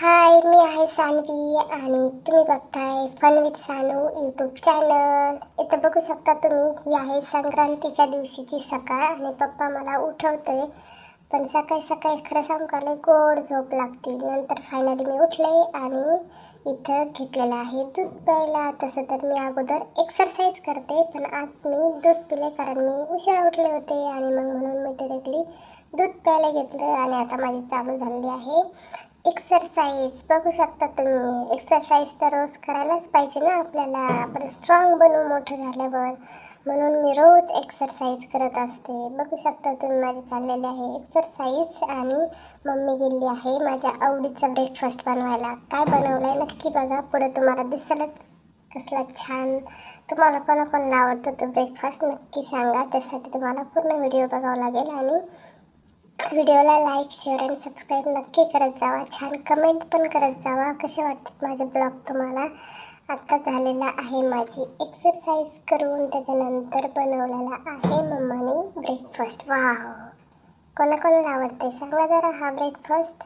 हाय मी आहे सानवी आणि तुम्ही बघताय fun with Sanu YouTube channel इथं बघू शकता तुम्ही ही आहे संक्रांतीच्या दिवशीची सकाळ आणि पप्पा मला उठवतोय. पण सकाळी सकाळी खरं सांगू का गोड झोप लागते. नंतर फायनली मी उठले आणि इथं घेतलेलं आहे दूध प्यायला. तसं तर मी अगोदर एक्सरसाइज करते पण आज मी दूध पिले कारण मी उशिरा उठले होते आणि मग म्हणून मी डिरेक्टली दूध प्यायला घेतलं आणि आता माझी चालू झालेली आहे. एक्सरसाइज बघू शकता तुम्ही. एक्सरसाइज तर रोज करायलाच पाहिजे ना आपल्याला. आपण स्ट्रॉंग बनू मोठं झाल्यावर. म्हणून मी रोज एक्सरसाइज करत असते. बघू शकता तुम्ही माझे चाललेले आहे. एक्सरसाइज आणि मम्मी गेली आहे माझ्या आवडीचा ब्रेकफास्ट बनवायला. काय बनवलं आहे नक्की बघा. पुढे तुम्हाला दिसायलाच कसला छान. तुम्हाला कोणाकोणाला आवडतो तो ब्रेकफास्ट नक्की सांगा. त्यासाठी तुम्हाला पूर्ण व्हिडिओ बघावा लागेल आणि व्हिडिओला लाईक शेअर आणि सबस्क्राईब नक्की करत जावा. छान कमेंट पण करत जावा. कसे वाटतात माझे ब्लॉग तुम्हाला? आत्ता झालेला आहे माझी एक्सरसाइज करून त्याच्यानंतर बनवलेला आहे मम्माने ब्रेकफास्ट वा कोणाकोणाला आवडते सांगा जरा हा ब्रेकफास्ट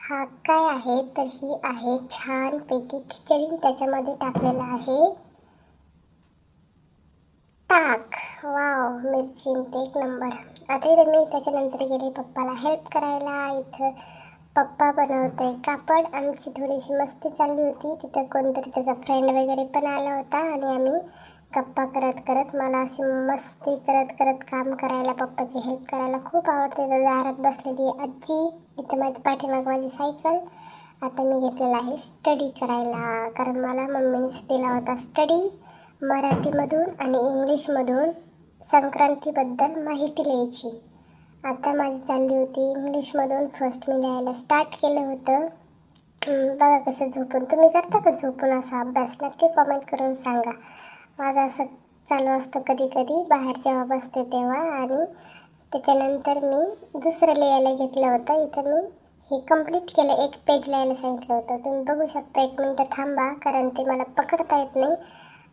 हा काय आहे? तर ही आहे छानपैकी खिचडी. त्याच्यामध्ये टाकलेला आहे ताक. वाव मिरची ते एक नंबर. आता इथे मी त्याच्यानंतर गेले पप्पाला हेल्प करायला. इथं पप्पा बनवतोय कापड. आमची थोडीशी मस्ती चालली होती. तिथं कोणतरी त्याचा फ्रेंड वगैरे पण आला होता आणि आम्ही गप्पा करत करत मला अशी मस्ती करत करत काम करायला पप्पाची हेल्प करायला खूप आवडते. तर दारात बसलेली आजी इथं माझी पाठीमाग माझी सायकल. आता मी घेतलेला आहे स्टडी करायला. कारण मला मम्मीनेच दिला होता स्टडी मराठीमधून आणि इंग्लिशमधून संक्रांतीबद्दल माहिती लिहायची. आता माझी चालली होती इंग्लिशमधून. फर्स्ट मी लिहायला स्टार्ट केलं होतं. बघा कसं झोपून. तुम्ही करता का झोपून असा अभ्यास? नक्की कॉमेंट करून सांगा. माझं असं चालू असतं कधी कधी बाहेर जेव्हा बसते तेव्हा आणि त्याच्यानंतर मी दुसरं लिहायला घेतलं होतं. इथं मी हे कंप्लीट केलं. एक पेज लिहायला सांगितलं होतं. तुम्ही बघू शकता. एक मिनटं थांबा कारण ते मला पकडता येत नाही.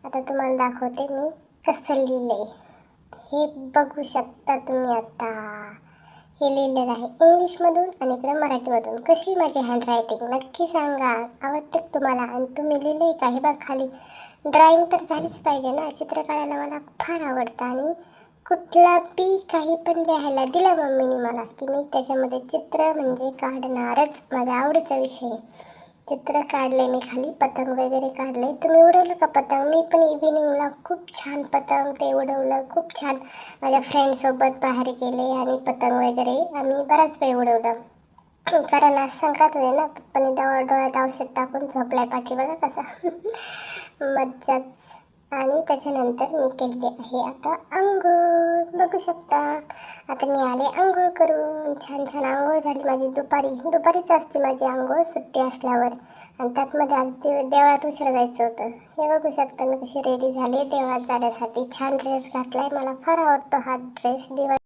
आता तुम्हाला दाखवते मी कसं लिहिलं. आहे हे बघू शकता तुम्ही आता. हे लिहिलेलं आहे इंग्लिशमधून आणि इकडे मराठीमधून. कशी माझी हँडरायटिंग नक्की सांगा. आवडते तुम्हाला? आणि तुम्ही लिहिले का? हे बघ खाली. ड्रॉइंग तर झालीच पाहिजे ना? चित्र काढायला मला फार आवडतं. आणि कुठला बी काही पण लिहायला दिला मम्मीने मला की मी त्याच्यामध्ये चित्र म्हणजे काढणारच. माझा आवडीचा विषय आहे. चित्र काढले मी खाली पतंग वगैरे काढले तुम्ही उडवलं का पतंग? मी पण इव्हिनिंगला खूप छान पतंग ते उडवलं. खूप छान माझ्या फ्रेंडसोबत बाहेर गेले आणि पतंग वगैरे आम्ही बराच वेळ उडवलं. कारण आज संक्रांत होते ना पप्पाने दवा डोळ्यात औषध टाकून झोपलाय पाठी बघा कसा. मज्जाच. आणि त्याच्यानंतर मी केलेले आहे आता आंघोळ. बघू शकता. आता मी आले आंघोळ करून. छान छान आंघोळ झाली माझी दुपारी. दुपारीच असते माझी आंघोळ सुट्टी असल्यावर. आणि त्यातमध्ये आज दे- देवळात उशिरा जायचं होतं. हे बघू शकता मी कशी रेडी झाली. देवळात जाण्यासाठी छान ड्रेस घातला आहे मला फार आवडतो हा ड्रेस दिवस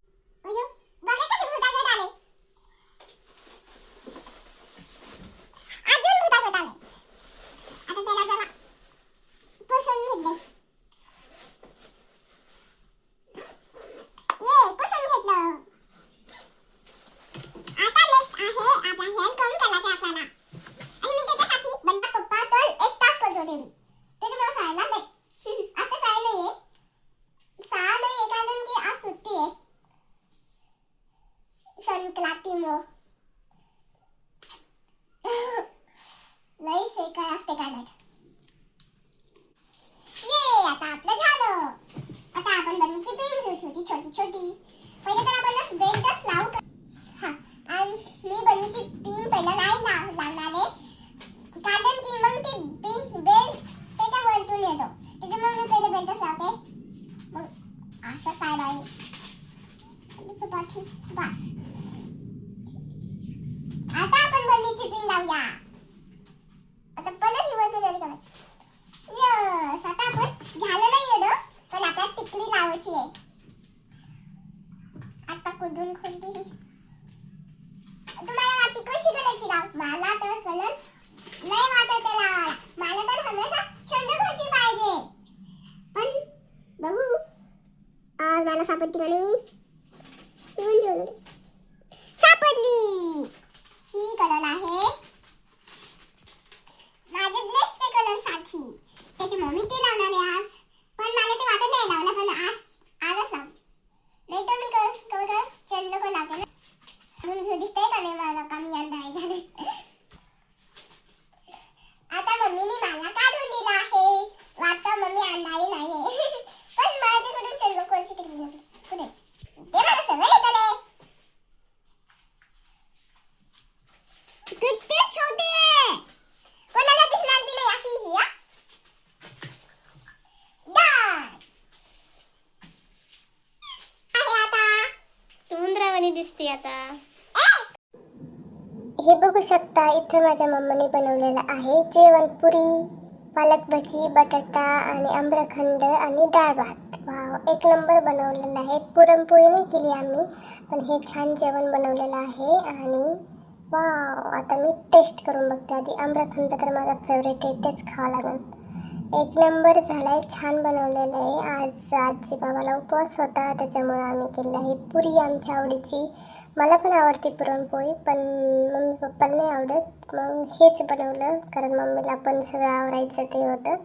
संक्रांती मो लई हे काय असते काय माहीत ये आता आपलं झालं आता आपण बनवूची पेन घेऊ छोटी छोटी. पहिले तर आपण बेल्टच मला सापडली. म्हणे सापडली. ही कलर आहे माझ्या ड्रेसच्या कलरसाठी त्याची मम्मी तिला आता. हे बघू शकता इथे माझ्या मम्मीने बनवलेलं आहे जेवण पुरी पालक भजी बटाटा आणि आम्रखंड आणि डाळ भात. वाव एक नंबर बनवलेला आहे. पुरणपोळी नाही केली आम्ही पण हे छान जेवण बनवलेलं आहे आणि वाव आता मी टेस्ट करून बघते आधी. आम्रखंड तर माझा फेवरेट आहे तेच खावं लागेल. एक नंबर झाला आहे छान बनवलेलं आहे. आज आजी बाबाला उपवास होता त्याच्यामुळे आम्ही केलेलं आहे पुरी आमच्या आवडीची. मला पण आवडते पुरणपोळी पण मम्मी पप्पाला नाही आवडत. मग हेच बनवलं कारण मम्मीला पण सगळं आवरायचं ते होतं.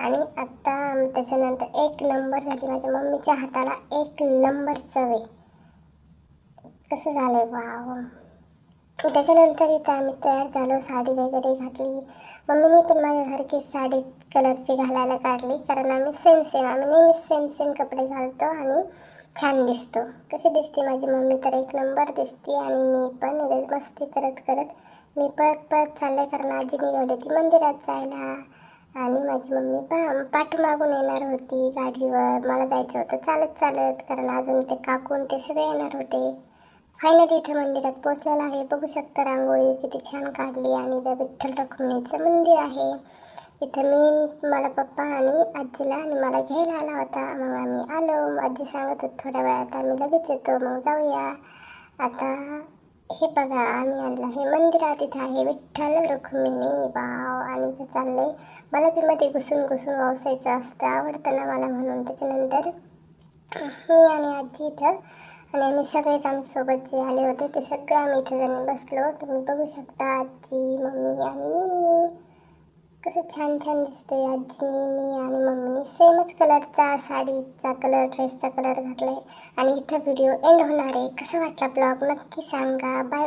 आणि आत्ता त्याच्यानंतर एक नंबर झाली माझ्या मम्मीच्या हाताला एक नंबर चव. आहे कसं आहे वा त्याच्यानंतर इथं आम्ही तयार झालो साडी वगैरे घातली. मम्मीने पण माझ्यासारखी साडी कलरची घालायला काढली कारण आम्ही सेम सेम आम्ही नेहमीच सेम सेम कपडे घालतो आणि छान दिसतो. कशी दिसते माझी मम्मी तर एक नंबर दिसते आणि मी पण मस्ती करत करत मी पळत पळत चालले कारण आजी निघाली होती मंदिरात जायला. आणि माझी मम्मी पा पाठीमागून येणार होती गाडीवर. मला जायचं होतं चालत चालत कारण अजून ते काकून ते सगळे येणार होते. फायनली इथे मंदिरात पोचलेलं आहे. बघू शकता रांगोळी किती छान काढली आणि त्या विठ्ठल रखुमणीचं मंदिर आहे. इथं मी मला पप्पा आणि आजीला आणि मला घ्यायला आला होता. मग आम्ही आलो. आजी सांगत होती थोड्या वेळात आम्ही लगेच येतो. मग जाऊया. आता हे बघा आम्ही आणलं हे मंदिरात इथं आहे. विठ्ठल रुक्मिणी वाव! आणि ते चाललंय. मला बी मध्ये घुसून घुसून वावसायचं असतं. आवडतं ना मला म्हणून. त्याच्यानंतर मी आणि आजी इथं आणि आम्ही सगळेच आमच्यासोबत जे आले होते ते सगळं आम्ही इथे जाऊन बसलो. तुम्ही बघू शकता आजी मम्मी आणि मी. कसं छान छान दिसते आजीने मी आणि मम्मीने. सेमच कलरचा साडीचा कलर ड्रेसचा कलर घातलाय. आणि इथं व्हिडिओ एंड होणार आहे. कसा वाटला ब्लॉग नक्की सांगा. Bye bye